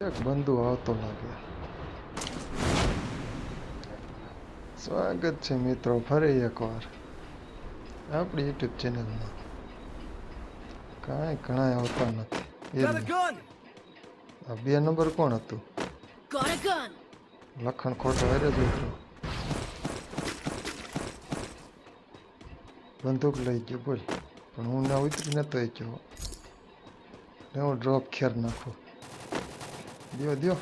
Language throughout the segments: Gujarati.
એક બંધુ આવતો લાગે સ્વાગત છે મિત્રો ફરી એકવાર આપણી યુટ્યુબ ચેનલમાં કાંઈ ઘણા આવતા નથી એ Got a gun! આ બે નંબર કોણ હતું Got a gun! લખણ ખોટો હારે જ ઉતરો બંદૂક લઈ ગયો બોલ પણ હું ના ઉતરી નતો એ ગયો ને હું ડ્રોપ ખેર નાખું દ્યો દ્યો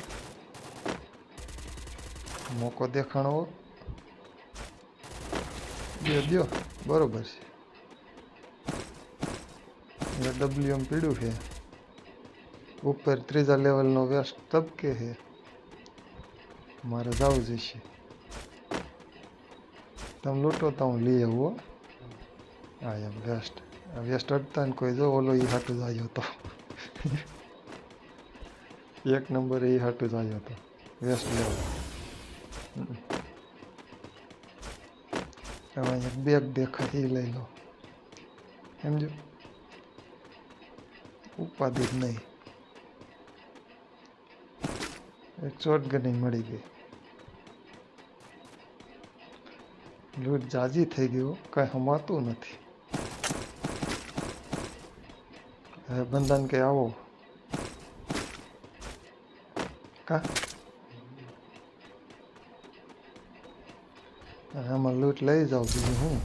મોકો દેખાણો હો દ્યો દ્યો બરોબર છે એટલે ડબલ્યુ એમ પીડ્યું છે ઉપર ત્રીજા લેવલનો વેસ્ટ તબકે છે મારે જવું જશે તમે લૂંટો તો હું લઈ આવું હો. હા એમ વેસ્ટ આ વેસ્ટ અડતા ને કોઈ જો ઓલો એ હાટું જ આવ્યો હતો એક નંબર એ હાટું જ આવ્યો હતો. વેસ્ટ લેવલ હવે બેગ દેખાય, એ લઈ લો. સમજો ઉપાધિ જ નહીં. એક ચોટ ગની મળી ગઈ. લૂંટ જાજી થઈ ગયો કાંઈ હમાતું નથી. બંધન કે આવો. અને આમાં લૂંટ લઈ જાવ બીજું હું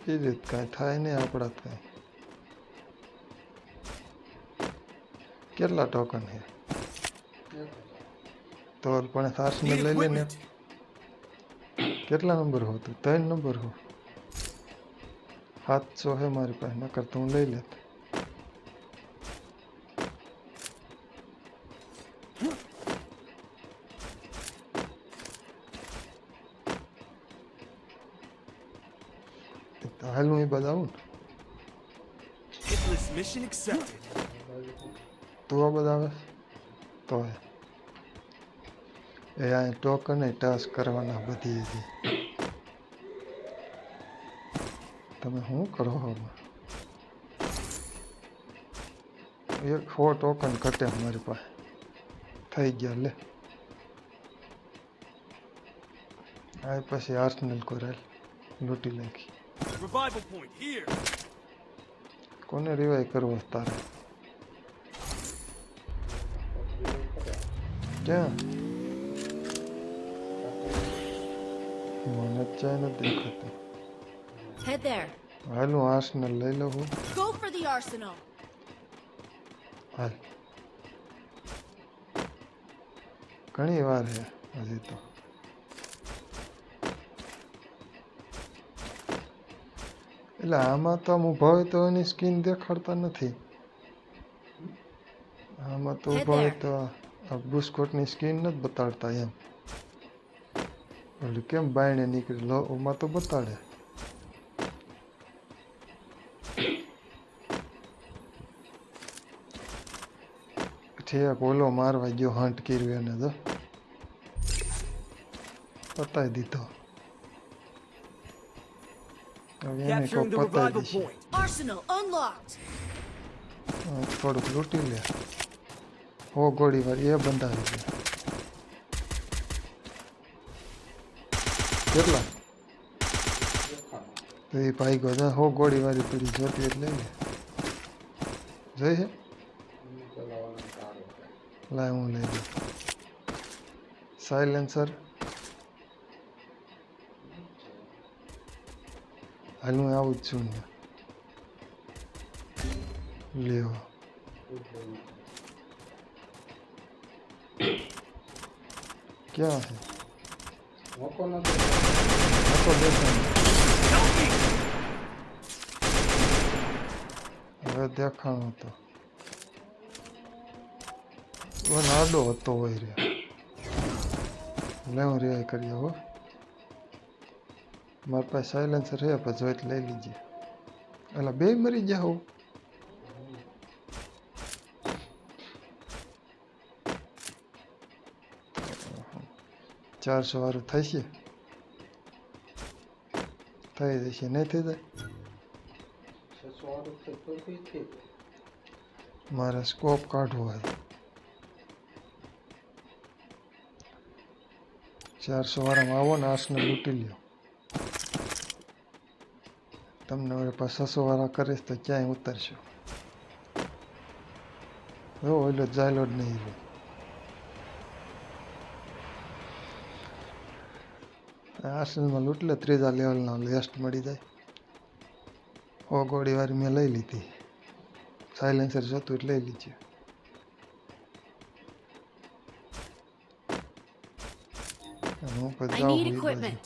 બીજું કાંઈ થાય નહીં આપણા કાંઈ કેટલા ટોકન છે તો પણ સાસને Need લઈ લે ને કેટલા નંબર હો તું ત્રણ નંબર હો સાતસો હે મારી પાસે નકર તો હું લઈ લેત mission accepted. તું આ બતાવે તો હે એ આ ટોકન એ ટાસ્ક કરવાના બધી હજી તમે શું કરો છો આમાં? એક સો ટોકન ઘટે મારી પાસે થઈ ગયા લે આ પછી આર્સનલ કોરેલ લૂંટી નાખી Revival point here. કોને રિવાઈ કરવો છે તારે ક્યાં મને જ ચાય નથી દેખાતું Head there. હાલ હું આર્સનલ લઈ લઉં છું Go for the arsenal. હાલ ઘણી વાર છે હજી તો એટલે આમાં તો આમ ઊભા હોય તો એની સ્કીન દેખાડતા નથી. આમાં તો ઊભા હોય તો બુસ્કોટની સ્કીન નથી બતાડતા એમ. એટલે કેમ બાયણે નીકળી? લો ઓમાં તો બતાડે. છે ઓલો મારવા ગયો હંટ કર્યું એને તો. પતાવી દીધો. Capturing કોઈ the પતાવી revival દીધી point. Arsenal unlocked. થોડુંક લૂંટી લે હો ગોળી વાળી એ બંધાવી દે કેટલા તો એ ભાઈ ગયો હો ગોળી વાળી પડી જોતી એટલે લઈ લે જોઈ છે લાય હું લઈ લઉં સાયલેન્સર હાલ હું આવું જ છું ને લેવો ક્યાં છે મોકો દેખાય હવે દેખાણો હતો મને આડો હતો હોય રે લે હું રે હો મારી પાસે સાયલેન્સર છે પછી જોઈ લઈ લીજે એટલે બે મરી ગયા હો ચારસો વાળું થશે થઈ જશે નહીં થઈ જાય મારે સ્કોપ કાઢવો હોય ચારસો વાળામાં આવો ને આસને લૂંટી લ્યો તમને હવે પાછા વાળા કરીશ તો ક્યાંય ઉતરશો. જો ઓલો જાયલો જ નહીં રહ્યો. આર્સેલમાં લૂંટલે ત્રીજા લેવલના લેસ્ટ મળી જાય. ઓ ગોળીવારી મેં લઈ લીધી. સાયલેન્સર જોતું એટલે લઈ લીધી હું પછી જાઉં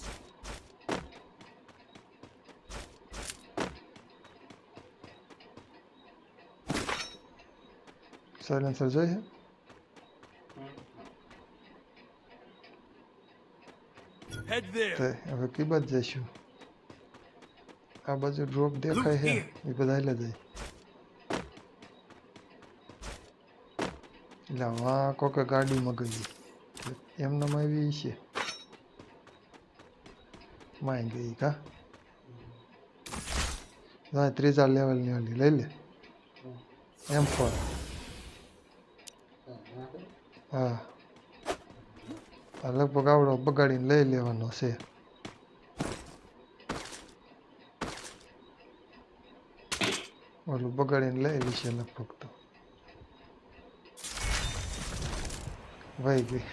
need એ છે હવે કી બાજુ જઈશું આ બાજુ ડ્રોપ દેખાય છે એ બધા એટલે જાય એટલે વાં કોકે ગાડી મગાવી એમનામ આવી છે માઈ ગઈ કા ત્રીજા લેવલની ઓલી લઈ લે એમ ફોર હા. લગભગ આવડો બગાડીને લઈ લેવાનો છે. ઓલું બગાડીને લઈ લેશે લગભગ તો. વહી ગઈ.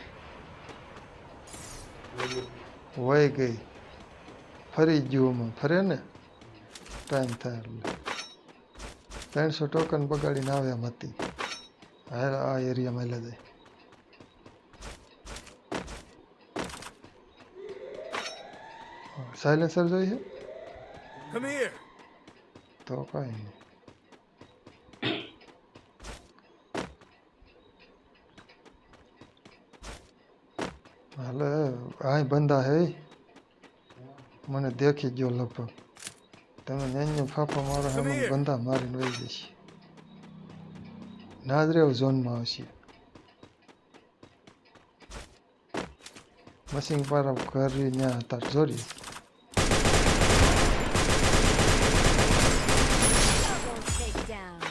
વહી ગઈ. ફરી ગયું આમાં. ફરે ને? ટાઈમ થાય એટલે. ત્રણસો ટોકન બગાડીને આવ્યા હતી. હા આ એરિયામાં લે જાય. સાયલેન્સર જોઈએ તો કાંઈ નહીં હાલે આ બંદા હે મને દેખી ગયો લગભગ તમે ન્યાન્ય ફાફા મારો here. બંદા મારીને વહી જશે નાદરેવ ઝોનમાં આવશે મસીન પારા કરી ત્યાં હતા જોરી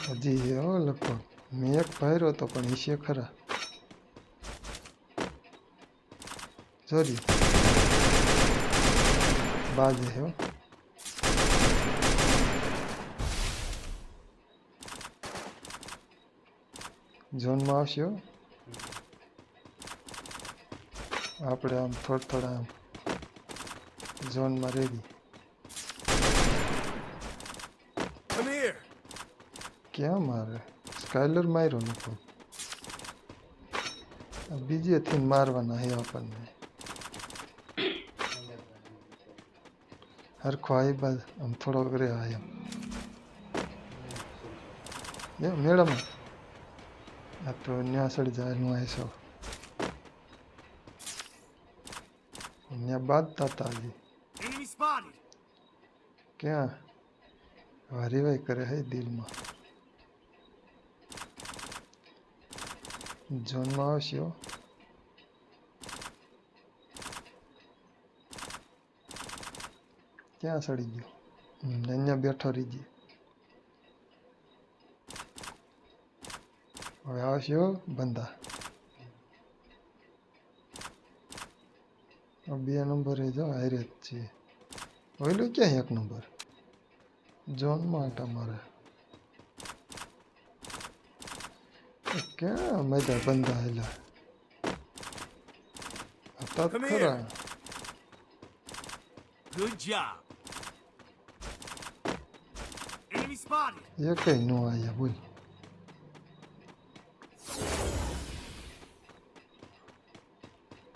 હજી હો લગભગ મેં એક પહેર્યો હતો પણ ઈશે ખરા સોરી બાજે હો. ઝોનમાં આવશે હો. આપણે આમ થોડા થોડા આમ ઝોનમાં રેડી Come here. ક્યાં મારે સ્કાયલર માર્યો નતો આ બીજેથી મારવાના હે આપણને હરખો આવી બાદ આમ થોડો રે આ એમ એ મેડમ આ તો ન્યા સડી જાય નું આવીશો ન્યા બાંધતા હતા હજી Enemy spotted. ક્યાં હરીવાઈ કરે હે દિલમાં ઝોનમાં આવશે ક્યાં સડી ગયો? અહીંયા બેઠો ગયો. હવે આવશે? બંધા. બે નંબરે જો હારે જ છે. ઓયલું ક્યાં એક નંબર? ઝોનમાં હતા મારે એ ક્યાં મજા બંધા હેલા હતા જ Come here. ખરા Good job. Enemy spotted. એ કઈ નો આયા બોલ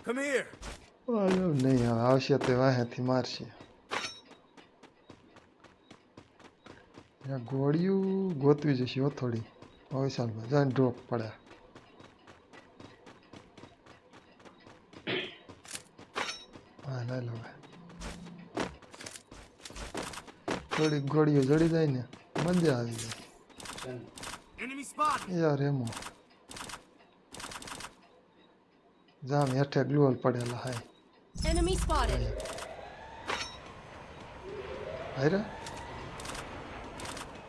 Come here. આવ્યો નહીં હવે આવશે તે વાહેથી મારશે આ ગોળિયું ગોતવી જશે હો થોડી હવે સાલમાં જાય ડ્રોપ પડ્યા હા લઈ લો હવે. થોડી ગોળીઓ જડી જાય ને મજા આવી જાય Enemy spotted. યાર એમો જામ હેઠે ગ્લુઅલ પડેલા હાય Enemy spotted.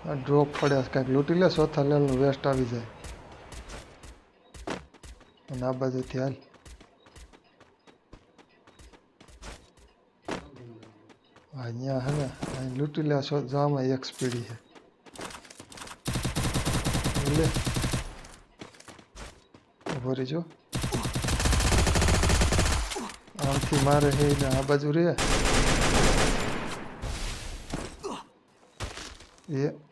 આ ડ્રોપ પડ્યા કાંઈક લૂંટી લે ચોથા લેવલનું વેસ્ટ આવી જાય. અને આ બાજુથી હાલ. હા, અહીંયા હે ને અહીં લૂંટી લે જામાં એક સ્પીડી છે. લે. ઊભો રહીજો. આમથી મારે છે ને આ બાજુ રે. એ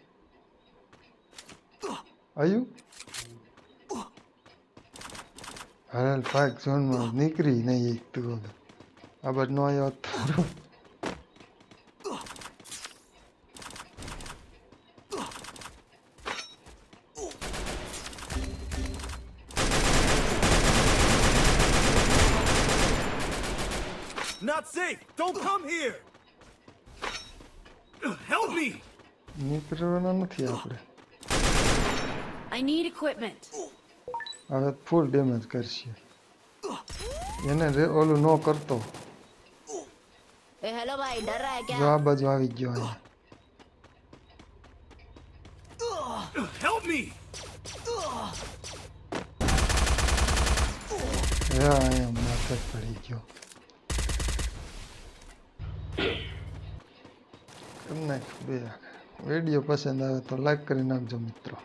આયુ હાલ પાક ઝોનમાં નીકળી નહીં એક તું હવે આ બાદ નો આવ્યો હોત તારું Not safe. Don't come here. Help me. નીકળવાના નથી આપણે I need equipment. હવે ફૂલ ડેમેજ કરશે એને ઓલું નો કરતો એ હેલો ભાઈ ડર રહા ક્યા જવાબ બાજુ આવી ગયો અહીં હેલ્પ મી યા આયા માથે પડી ગયો તમને બે વીડિયો પસંદ આવે તો લાઈક કરી નાખજો મિત્રો